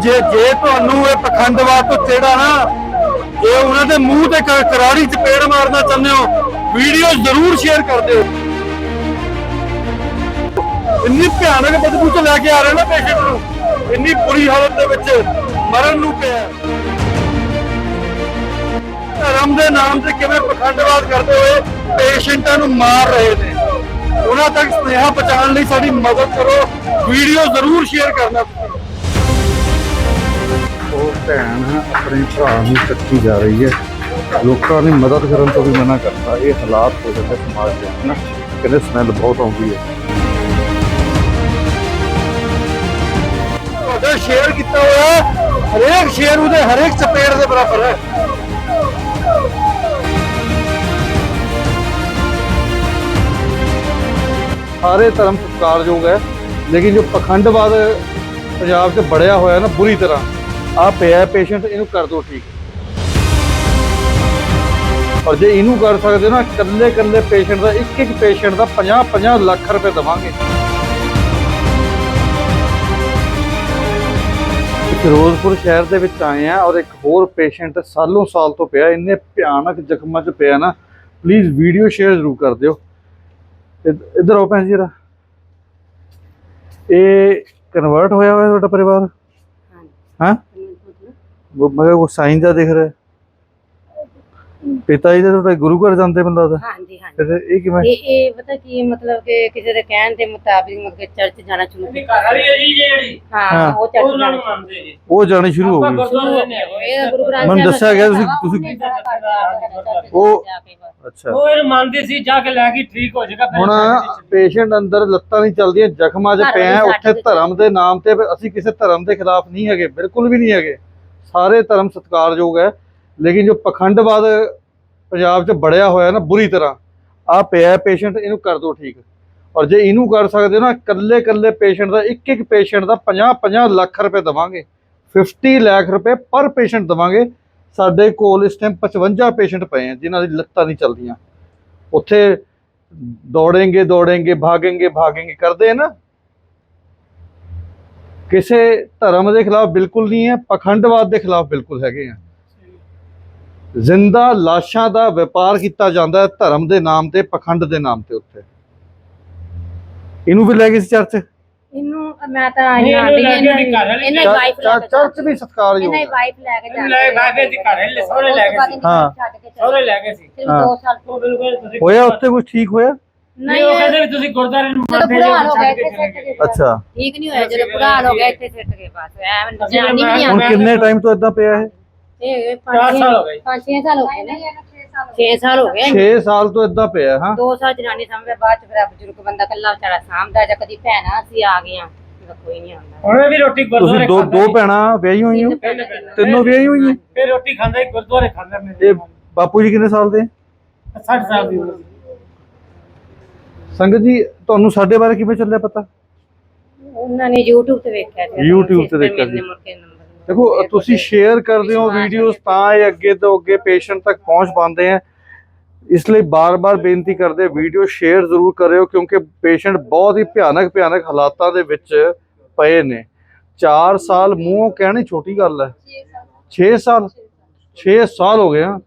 ਜੇ ਜੇ ਤੁਹਾਨੂੰ ਇਹ ਪਖੰਡਵਾਦ ਤੋਂ ਚਿਹੜਾ ਨਾ, ਜੇ ਉਹਨਾਂ ਦੇ ਮੂੰਹ ਤੇ ਕ- ਚ ਪੇੜ ਮਾਰਨਾ ਚਾਹੁੰਦੇ ਹੋ, ਵੀਡੀਓ ਜ਼ਰੂਰ ਸ਼ੇਅਰ ਕਰ ਦਿਓ। ਇੰਨੀ ਭਿਆਨਕ ਬਦਬੂ ਤੋਂ ਲੈ ਕੇ ਆ ਰਹੇ ਨਾ ਪੇਸ਼ੈਂਟ ਨੂੰ। ਇੰਨੀ ਬੁਰੀ ਹਾਲਤ ਦੇ ਵਿੱਚ ਮਰਨ ਨੂੰ ਪਿਆ। ਧਰਮ ਦੇ ਨਾਮ ਤੇ ਕਿਵੇਂ ਪਖੰਡਵਾਦ ਕਰਦੇ ਹੋਏ ਪੇਸ਼ੈਂਟਾਂ ਨੂੰ ਮਾਰ ਰਹੇ ਨੇ। ਉਹਨਾਂ ਤੱਕ ਸੁਨੇਹਾ ਪਹੁੰਚਾਉਣ ਲਈ ਸਾਡੀ ਮਦਦ ਕਰੋ। ਵੀਡੀਓ ਜ਼ਰੂਰ ਸ਼ੇਅਰ ਕਰਨਾ। ਉਹ ਭੈਣ ਆਪਣੇ ਭਰਾ ਨੂੰ ਚੱਕੀ ਜਾ ਰਹੀ ਹੈ। ਲੋਕਾਂ ਦੀ ਮਦਦ ਕਰਨ ਤੋਂ ਵੀ ਮਨਾ ਕਰਦਾ ਇਹ ਹਾਲਾਤ ਹੋ ਜਾਂਦੇ ਸਮਾਜ ਦੇ ਵਿੱਚ ਨਾ। ਕਹਿੰਦੇ ਸਮੈਲ ਬਹੁਤ ਆਉਂਦੀ ਹੈ। ਤੁਹਾਡਾ ਸ਼ੇਅਰ ਕੀਤਾ ਹੋਇਆ ਹਰੇਕ ਸ਼ੇਅਰ ਉਹਦੇ, ਹਰੇਕ ਚਪੇੜ ਦੇ ਬਰਾਬਰ ਹੈ। ਸਾਰੇ ਧਰਮ ਸਤਿਕਾਰਯੋਗ ਹੈ। ਲੇਕਿਨ ਜੋ ਪਖੰਡਵਾਦ ਪੰਜਾਬ 'ਚ ਬੜਿਆ ਹੋਇਆ ਨਾ, ਬੁਰੀ ਤਰ੍ਹਾਂ। ਆ ਪਿਆ ਪੇਸ਼ੈਂਟ ਇਹਨੂੰ ਕਰ ਦਿਓ ਠੀਕ। ਔਰ ਜੇ ਇਹਨੂੰ ਕਰ ਸਕਦੇ ਹੋ ਨਾ ਇਕੱਲੇ ਇਕੱਲੇ ਪੇਸ਼ੈਂਟ ਦਾ ਇੱਕ ਇੱਕ ਪੇਸ਼ੈਂਟ ਦਾ 50 50 ਲੱਖ ਰੁਪਏ ਦਵਾਂਗੇ। ਫਿਰੋਜ਼ਪੁਰ ਸ਼ਹਿਰ ਦੇ ਵਿੱਚ ਆਏ ਆ ਔਰ ਇੱਕ ਹੋਰ ਪੇਸ਼ੈਂਟ ਸਾਲੋਂ ਸਾਲ ਤੋਂ ਪਿਆ ਇੰਨੇ ਭਿਆਨਕ ਜ਼ਖਮਾਂ 'ਚ ਪਿਆ ਨਾ ਪਲੀਜ਼ ਵੀਡੀਓ ਸ਼ੇਅਰ ਜ਼ਰੂਰ ਕਰ ਦਿਓ। ਇਧ- ਇੱਧਰ ਆਓ ਭੈਣ ਜੀ ਜਰਾ। ਇਹ ਕਨਵਰਟ ਹੋਇਆ ਹੋਇਆ ਤੁਹਾਡਾ ਪਰਿਵਾਰ? ਹਾਂ? ਉਹ ਮੈਂ ਉਹ ਸਾਈਨ ਦਾ ਦਿਖ ਰਿਹਾ। ਪਿਤਾ ਜੀ ਦਾ ਤੁਹਾਡੇ ਗੁਰੂ ਘਰ ਜਾਂਦੇ ਬੰਦਾ ਦਾ ਹਾਂਜੀ ਹਾਂਜੀ। ਫਿਰ ਇਹ ਕਿਵੇਂ? ਇਹ ਇਹ ਪਤਾ ਕੀ ਮਤਲਬ ਕਿ ਕਿਸੇ ਦੇ ਕਹਿਣ ਦੇ ਮੁਤਾਬਿਕ ਮਤਲਬ ਕਿ ਚਰਚ ਜਾਣਾ ਸ਼ੁਰੂ ਕੀਤਾ ਘਰ ਵਾਲੀ ਹੈ ਜੀ ਜਿਹੜੀ? ਹਾਂ ਹਾਂ। ਉਹ ਚਰਚ ਉਹਨਾਂ ਜਾਣਾ। ਨੂੰ ਮੰਨਦੇ ਜੀ। ਉਹ ਜਾਣੀ ਸ਼ੁਰੂ ਹੋ ਗਈ। ਇਹ ਗੁਰੂ ਗ੍ਰੰਥ ਮੈਨੂੰ ਸਾਹਿਬ ਦੱਸਿਆ ਗਿਆ ਤੁਸੀਂ- ਉਹ-। ਅੱਛਾ। ਉਹ ਇਹਨੂੰ ਮੰਨਦੀ ਸੀ ਜਾ ਕੇ ਲੈ ਗਈ ਠੀਕ ਹੋ ਜਾਏਗਾ ਫਿਰ ਹੁਣ ਪੇਸ਼ੈਂਟ ਅੰਦਰ ਲੱਤਾਂ ਨਹੀਂ ਚੱਲਦੀਆਂ ਜ਼ਖਮਾਂ 'ਚ ਪਿਆ ਉੱਥੇ ਤੇ ਧਰਮ ਦੇ ਨਾਮ ਤੇ ਅਸੀਂ ਕਿਸੇ ਧਰਮ ਦੇ ਖਿਲਾਫ ਨਹੀਂ ਹੈਗੇ ਬਿਲਕੁਲ ਵੀ ਨਹੀਂ ਹੈਗੇ। ਸਾਰੇ ਧਰਮ ਸਤਿਕਾਰਯੋਗ ਹੈ, ਲੇਕਿਨ ਜੋ ਪਖੰਡਵਾਦ ਪੰਜਾਬ 'ਚ ਬੜਿਆ ਹੋਇਆ ਨਾ ਬੁਰੀ ਤਰ੍ਹਾਂ ਆ ਪਿਆ ਪੇਸ਼ੈਂਟ ਇਹਨੂੰ ਕਰ ਦਿਓ ਠੀਕ। ਔਰ ਜੇ ਇਹਨੂੰ ਕਰ ਸਕਦੇ ਹੋ ਨਾ ਇਕੱਲੇ ਇਕੱਲੇ ਪੇਸ਼ੈਂਟ ਦਾ ਇੱਕ ਇੱਕ ਪੇਸ਼ੈਂਟ ਦਾ 50 50 ਲੱਖ ਰੁਪਏ ਦਵਾਂਗੇ। 50 ਲੱਖ ਰੁਪਏ ਪਰ ਪੇਸ਼ੈਂਟ ਦਵਾਂਗੇ। ਸਾਡੇ ਕੋਲ ਇਸ ਟਾਈਮ 55 ਪੇਸ਼ੈਂਟ ਪਏ ਆ ਜਿਨ੍ਹਾਂ ਦੀ ਲੱਤਾਂ ਨਹੀਂ ਚੱਲਦੀਆਂ। ਉੱਥੇ ਦੌੜੇਂਗੇ ਦੌੜੇਂਗੇ ਭਾਗेंगे ਭਾਗेंगे ਕਰਦੇ ਨਾ ਕਿਸੇ ਧਰਮ ਦੇ ਖਿਲਾਫ ਬਿਲਕੁਲ ਨਹੀਂ ਹੈ ਪਖੰਡਵਾਦ ਦੇ ਖਿਲਾਫ ਬਿਲਕੁਲ ਹੈਗੇ ਆ। ਜ਼ਿੰਦਾ ਲਾਸ਼ਾਂ ਦਾ ਵਪਾਰ ਕੀਤਾ ਜਾਂਦਾ ਹੈ ਧਰਮ ਦੇ ਨਾਮ ਤੇ ਪਖੰਡ ਦੇ ਨਾਮ ਤੇ ਉੱਤੇ ਇਹਨੂੰ ਵੀ ਲੈ ਗਏ ਸੀ ਚਰਚ? ਇਹਨੂੰ ਮੈਂ ਤਾਂ ਲੈ ਕੇ ਇਹਨਾਂ ਵੀ ਇਹਨਾਂ ਵਾਈਫ ਲੈ ਕੇ ਚਰਚ ਵੀ ਇਹਨਾਂ ਹੈ। ਵਾਈਫ ਲੈ ਕੇ ਇਹਨੂੰ ਲੈ ਦੀ ਘਰ ਵਾਲੇ ਸਹੁਰੇ ਲੈ ਗਏ ਸੀ। ਹਾਂ। ਸਹੁਰੇ ਲੈ ਗਏ ਸੀ। ਸਿਰਫ 2 ਸਾਲ ਉਹ ਬਿਲਕੁਲ ਹੋਇਆ ਉੱਥੇ ਕੁਝ ਠੀਕ ਹੋਇਆ? ਨਹੀਂ ਉਹ ਕਹਿੰਦੇ ਵੀ ਤੁਸੀਂ ਗੁਰਦਾਰੇ ਨੂੰ ਜਦੋਂ ਮੰਨਦੇ ਹਾਲ ਹੋ ਗਿਆ ਕੇ ਇੱਥੇ ਸਿੱਟ ਅੱਛਾ। ਠੀਕ ਨਹੀਂ ਹੋਇਆ ਜਦੋਂ ਹਾਲ ਹੋ ਗਿਆ ਇੱਥੇ ਸਿੱਟ ਗਏ ਬਸ। ਐਵੇਂ ਜਾਨੀ ਵੀ ਨਹੀਂ ਹੁਣ ਆਉਂਦਾ। ਕਿੰਨੇ ਟਾਈਮ ਤੋਂ ਇਦਾਂ ਪਿਆ ਹੈ ਇਹ ਚਾਰ ਸਾਲ ਹੋ ਗਏ। 5-6 ਸਾਲ ਹੋ ਗਏ ਨੇ। 6 ਸਾਲ ਹੋ ਗਏ। 6 ਸਾਲ ਤੋਂ ਇਦਾਂ ਪਿਆ ਹਾਂ। ਦੋ ਸਾਲ ਜਨਾਨੀ ਸਾਹਮਣੇ ਬਾਅਦ ਚ ਫਿਰ ਆਪ ਬਜ਼ੁਰਗ ਬੰਦਾ ਕੱਲਾ ਵਿਚਾਰਾ ਸਾਂਭਦਾ ਜਾਂ ਕਦੀ ਭੈਣਾ ਅਸੀਂ ਆ ਗਈਆਂ ਤਾਂ ਕੋਈ ਨਹੀਂ ਆਉਂਦਾ। ਹੁਣ ਵੀ ਰੋਟੀ ਤੁਸੀਂ ਗੁਰਦੁਆਰੇ ਦੋ ਦੋ। ਭੈਣਾਂ ਵਿਆਹੀ ਹੋਈਆਂ? ਹੋ? ਤਿੰਨ ਵਿਆਹੀ ਹੋਈਆਂ? ਫਿਰ ਰੋਟੀ ਖਾਂਦਾ ਹੀ ਗੁਰਦੁਆਰੇ ਖਾਂਦਾ ਇਹ ਬਾਪੂ ਜੀ ਕਿੰਨੇ ਸਾਲ ਦੇ? 60 ਸਾਲ ਦੀ ਉਮਰ। ਸੀ। ਸੰਗਤ ਜੀ ਤੁਹਾਨੂੰ ਸਾਡੇ ਬਾਰੇ ਕਿਵੇਂ ਚੱਲਿਆ ਪਤਾ? ਉਹਨਾਂ ਨੇ YouTube ਤੇ ਵੇਖਿਆ ਸੀ YouTube ਤੇ ਦੇਖਿਆ ਸੀ। ਦੇਖੋ ਤੁਸੀਂ ਸ਼ੇਅਰ ਕਰਦੇ ਹੋ ਵੀਡੀਓਜ਼ ਤਾਂ ਇਹ ਅੱਗੇ ਤੋਂ ਅੱਗੇ ਪੇਸ਼ੈਂਟ ਤੱਕ ਪਹੁੰਚ ਪਾਉਂਦੇ ਆ। ਇਸ ਲਈ ਬਾਰ-ਬਾਰ ਬੇਨਤੀ ਕਰਦੇ ਵੀਡੀਓ ਸ਼ੇਅਰ ਜ਼ਰੂਰ ਕਰਿਓ ਕਿਉਂਕਿ ਪੇਸ਼ੈਂਟ ਬਹੁਤ ਹੀ ਭਿਆਨਕ ਭਿਆਨਕ ਹਾਲਾਤਾਂ ਦੇ ਵਿੱਚ ਪਏ ਨੇ। 4 ਸਾਲ ਮੂੰਹੋਂ ਕਹਿਣੀ ਛੋਟੀ ਗੱਲ ਹੈ। 6 ਸਾਲ। 6 ਸਾਲ? ਹੋ ਗਏ ਆ।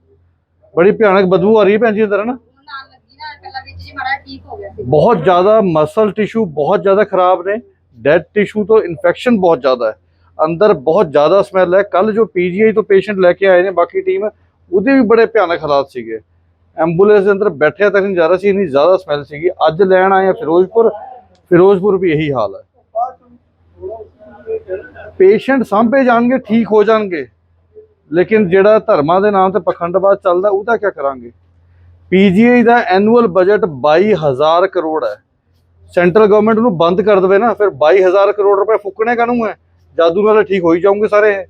ਬੜੀ ਭਿਆਨਕ ਬਦਬੂ ਆ ਰਹੀ ਹੈ ਭੈਣ ਜੀ ਅੰਦਰ ਨਾ? ਬਹੁਤ ਜ਼ਿਆਦਾ ਮਸਲ ਟਿਸ਼ੂ ਬਹੁਤ ਜ਼ਿਆਦਾ ਖਰਾਬ ਨੇ ਡੈਡ ਟਿਸ਼ੂ ਤੋਂ ਇਨਫੈਕਸ਼ਨ ਬਹੁਤ ਜ਼ਿਆਦਾ ਹੈ ਅੰਦਰ ਬਹੁਤ ਜ਼ਿਆਦਾ ਸਮੈਲ ਹੈ ਕੱਲ ਜੋ ਪੀਜੀਆਈ ਤੋਂ ਪੇਸ਼ੈਂਟ ਲੈ ਕੇ ਆਏ ਨੇ ਬਾਕੀ ਟੀਮ ਉਹਦੇ ਵੀ ਬੜੇ ਭਿਆਨਕ ਹਾਲਾਤ ਸੀਗੇ ਐਂਬੂਲੈਂਸ ਦੇ ਅੰਦਰ ਬੈਠਿਆ ਤੱਕ ਨਹੀਂ ਜਾ ਰਿਹਾ ਸੀ ਇੰਨੀ ਜ਼ਿਆਦਾ ਸਮੈਲ ਸੀਗੀ ਅੱਜ ਲੈਣ ਆਏ ਆ ਫਿਰੋਜ਼ਪੁਰ ਫਿਰੋਜ਼ਪੁਰ ਵੀ ਇਹੀ ਹਾਲ ਹੈ ਪੇਸ਼ੈਂਟ ਸਾਂਭੇ ਜਾਣਗੇ ਠੀਕ ਹੋ ਜਾਣਗੇ ਲੇਕਿਨ ਜਿਹੜਾ ਧਰਮਾਂ ਦੇ ਨਾਮ ਤੇ ਪਖੰਡਵਾਦ ਚੱਲਦਾ ਉਹਦਾ ਕੀ ਕਰਾਂਗੇ ਪੀਜੀਆਈ ਦਾ ਐਨੂਅਲ ਬਜਟ 22000 ਕਰੋੜ ਹੈ। ਸੈਂਟਰਲ ਗਵਰਨਮੈਂਟ ਨੂੰ ਬੰਦ ਕਰ ਦੇਵੇ ਨਾ, ਫਿਰ 22000 ਕਰੋੜ ਰੁਪਏ ਫੁੱਕਣੇ ਕਾਹਨੂੰ ਹੈ? ਜਾਦੂ ਨਾਲ ਠੀਕ ਹੋਈ ਜਾਓਗੇ ਸਾਰੇ। ਇਹ।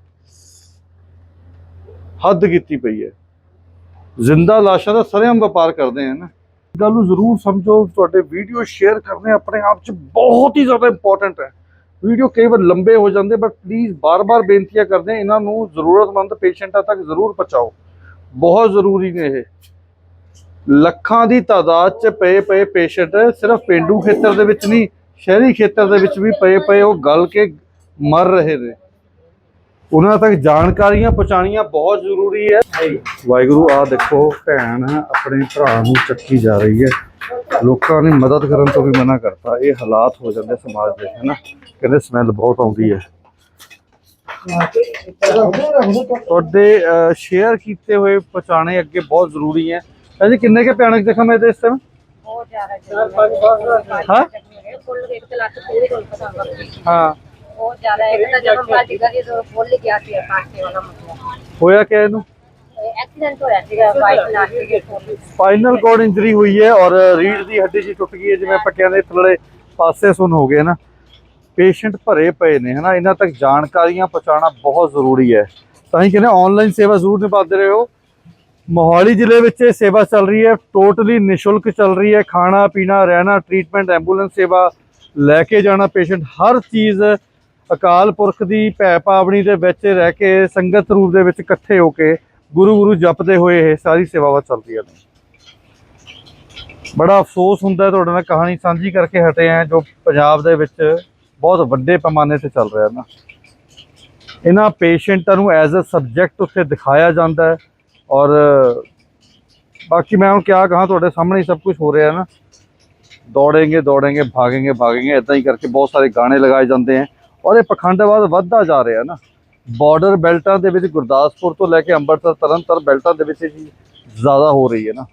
ਹੱਦ ਕੀਤੀ ਪਈ ਹੈ। ਜ਼ਿੰਦਾ ਲਾਸ਼ਾਂ ਦਾ ਸਰੇਆਮ ਵਪਾਰ ਕਰਦੇ ਆ ਨਾ ਗੱਲ ਨੂੰ ਜ਼ਰੂਰ ਸਮਝੋ, ਤੁਹਾਡੇ ਵੀਡੀਓ ਸ਼ੇਅਰ ਕਰਨੇ ਆਪਣੇ ਆਪ 'ਚ ਬਹੁਤ ਹੀ ਜ਼ਿਆਦਾ ਇੰਪੋਰਟੈਂਟ ਹੈ। ਵੀਡੀਓ ਕਈ ਵਾਰ ਲੰਬੇ ਹੋ ਜਾਂਦੇ ਬਟ ਪਲੀਜ਼ ਬਾਰ-ਬਾਰ ਬੇਨਤੀਆਂ ਕਰਦੇ ਇਹਨਾਂ ਨੂੰ ਜ਼ਰੂਰਤਮੰਦ ਪੇਸ਼ੈਂਟਾਂ ਤੱਕ ਜ਼ਰੂਰ ਪਹੁੰਚਾਓ। ਬਹੁਤ ਜ਼ਰੂਰੀ ਨੇ ਇਹ। ਲੱਖਾਂ ਦੀ ਤਾਦਾਦ 'ਚ ਪਏ ਪਏ ਪੇਸ਼ੈਂਟ ਸਿਰਫ ਪਿੰਡੂ ਖੇਤਰ ਦੇ ਵਿੱਚ ਨਹੀਂ, ਸ਼ਹਿਰੀ ਖੇਤਰ ਦੇ ਵਿੱਚ ਵੀ ਪਏ ਪਏ ਉਹ ਗਲ ਕੇ ਮਰ ਰਹੇ ਨੇ। ਉਹਨਾਂ ਤੱਕ ਜਾਣਕਾਰੀਆਂ ਪਹੁੰਚਾਉਣੀਆਂ ਬਹੁਤ ਜ਼ਰੂਰੀ ਹੈ। ਵਾਹਿਗੁਰੂ ਆ ਦੇਖੋ ਭੈਣ ਆਪਣੇ ਭਰਾ ਨੂੰ ਚੱਕੀ ਜਾ ਰਹੀ ਹੈ। ਲੋਕਾਂ ਨੇ ਮਦਦ ਕਰਨ ਤੋਂ ਵੀ ਮਨਾ ਕਰਤਾ। ਇਹ ਹਾਲਾਤ ਹੋ ਜਾਂਦੇ ਸਮਾਜ ਦੇ, ਹੈ ਨਾ? ਕਹਿੰਦੇ ਸਮੈਲ ਬਹੁਤ ਆਉਂਦੀ ਹੈ। ਤੁਹਾਡੇ ਸ਼ੇਅਰ ਕੀਤੇ ਹੋਏ ਪਹੁੰਚਾਣੇ ਅੱਗੇ ਬਹੁਤ ਜ਼ਰੂਰੀ ਹੈ। ਅਜੀ ਕਿੰਨੇ ਕੇ ਭਿਆਨਕ ਜ਼ਖਮ ਹੈ ਇਹਦੇ ਇਸ ਟਾਈਮ ਬਹੁਤ ਜ਼ਿਆਦਾ ਜ਼ਖਮ ਹਾਂ? ਫੁੱਲ ਇੱਕ ਤਾਂ ਲੱਤ ਪੂਰੀ ਕੋਲ ਲੱਗ ਹਾਂ। ਬਹੁਤ ਜ਼ਿਆਦਾ ਇੱਕ ਤਾਂ ਜਦੋਂ ਭੱਜ ਗਿਆ ਤਾਂ ਫੁੱਲ ਗਿਆ ਸੀ ਕਾਂਟੇ ਵਾਲਾ ਮਤਲਬ ਹੋਇਆ ਕਿ ਇਹਨੂੰ? ਐਕਸੀਡੈਂਟ ਹੋਇਆ ਸੀਗਾ ਬਾਈਕ ਨਾਲ ਸੀਗੇ ਫੁੱਲ। ਸਪਾਈਨਲ ਕੋਰਡ ਇੰਜਰੀ ਹੋਈ ਹੈ ਔਰ ਰੀੜ ਦੀ ਹੱਡੀ ਜੀ ਟੁੱਟ ਗਈ ਹੈ ਜਿਵੇਂ ਥੱਲੇ ਪਾਸੇ ਸੁੰਨ ਹੋ ਗਏ ਨਾ। ਪੇਸ਼ੈਂਟ ਭਰੇ ਪਏ ਨੇ ਹਨਾ। ਇਹਨਾਂ ਤੱਕ ਜਾਣਕਾਰੀਆਂ ਪਹੁੰਚਾਉਣਾ ਬਹੁਤ ਜ਼ਰੂਰੀ ਹੈ। ਤਾਂ ਹੀ ਕਹਿੰਦੇ ਆਨਲਾਈਨ ਸੇਵਾ ਜ਼ਰੂਰ ਨਿਭਾਉਂਦੇ ਰਹੋ। ਮੋਹਾਲੀ ਜ਼ਿਲ੍ਹੇ ਵਿੱਚ ਇਹ ਸੇਵਾ ਚੱਲ ਰਹੀ ਹੈ, ਟੋਟਲੀ ਨਿਸ਼ੁਲਕ ਚੱਲ ਰਹੀ ਹੈ, ਖਾਣਾ, ਪੀਣਾ, ਰਹਿਣਾ ਟ੍ਰੀਟਮੈਂਟ ਐਂਬੂਲੈਂਸ ਸੇਵਾ ਲੈ ਕੇ ਜਾਣਾ ਪੇਸ਼ੈਂਟ ਹਰ ਚੀਜ਼ ਅਕਾਲ ਪੁਰਖ ਦੀ ਭੈ ਪਾਵਣੀ ਦੇ ਵਿੱਚ ਰਹਿ ਕੇ, ਸੰਗਤ ਰੂਪ ਦੇ ਵਿੱਚ ਇਕੱਠੇ ਹੋ ਕੇ, ਗੁਰੂ ਗੁਰੂ ਜਪਦੇ ਹੋਏ ਇਹ ਸਾਰੀ ਸੇਵਾਵਾਂ ਚੱਲਦੀਆਂ ਨੇ। ਬੜਾ ਅਫਸੋਸ ਹੁੰਦਾ ਤੁਹਾਡੇ ਨਾਲ ਕਹਾਣੀ ਸਾਂਝੀ ਕਰਕੇ ਹਟੇ ਆ ਜੋ ਪੰਜਾਬ ਦੇ ਵਿੱਚ ਬਹੁਤ ਵੱਡੇ ਪੈਮਾਨੇ ਤੇ ਚੱਲ ਰਿਹਾ ਨਾ। ਇਹਨਾਂ ਪੇਸ਼ੈਂਟਾਂ ਨੂੰ ਐਜ਼ ਅ ਸਬਜੈਕਟ ਉੱਥੇ ਦਿਖਾਇਆ ਜਾਂਦਾ ਹੈ। ਔਰ ਬਾਕੀ ਮੈਂ ਹੁਣ ਕਿਆ कहा ਤੁਹਾਡੇ ਸਾਹਮਣੇ ਸਭ सब ਹੋ ਰਿਹਾ रहा है ਦੌੜੇਂਗੇ दौड़ेंगे दौड़ेंगे भागेंगे भागेंगे इतना ही करके बहुत सारे गाने लगाए ਜਾਂਦੇ ਹੈ ਔਰ ਇਹ ਪਖੰਡਵਾਦ ਵੱਧਦਾ ਜਾ ਰਿਹਾ ਨਾ। ਬਾਰਡਰ ਬੈਲਟਾਂ ਦੇ ਵਿੱਚ ਗੁਰਦਾਸਪੁਰ ਤੋਂ ਲੈ ਕੇ ਅੰਮ੍ਰਿਤਸਰ ਤਰਨਤਾਰਨ ਬੈਲਟਾਂ ਦੇ ਵਿੱਚ ਇਹ ਚੀਜ਼ ਜ਼ਿਆਦਾ ਹੋ ਰਹੀ ਹੈ ਨਾ।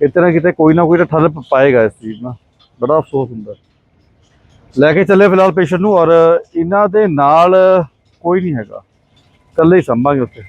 ਕਿਤੇ ਨਾ ਕਿਤੇ ਕੋਈ ਨਾ ਕੋਈ ਤਾਂ ਠੱਲ ਪਾਏਗਾ ਇਸ ਚੀਜ਼ ਨਾ ਬੜਾ ਅਫਸੋਸ ਹੁੰਦਾ। ਲੈ ਕੇ ਚੱਲੇ ਫਿਲਹਾਲ ਪੇਸ਼ੈਂਟ ਨੂੰ ਔਰ ਇਹਨਾਂ ਦੇ ਨਾਲ ਕੋਈ ਨਹੀਂ ਹੈਗਾ। ਇਕੱਲੇ ਹੀ ਸੰਭਾਂਗੇ ਉੱਥੇ।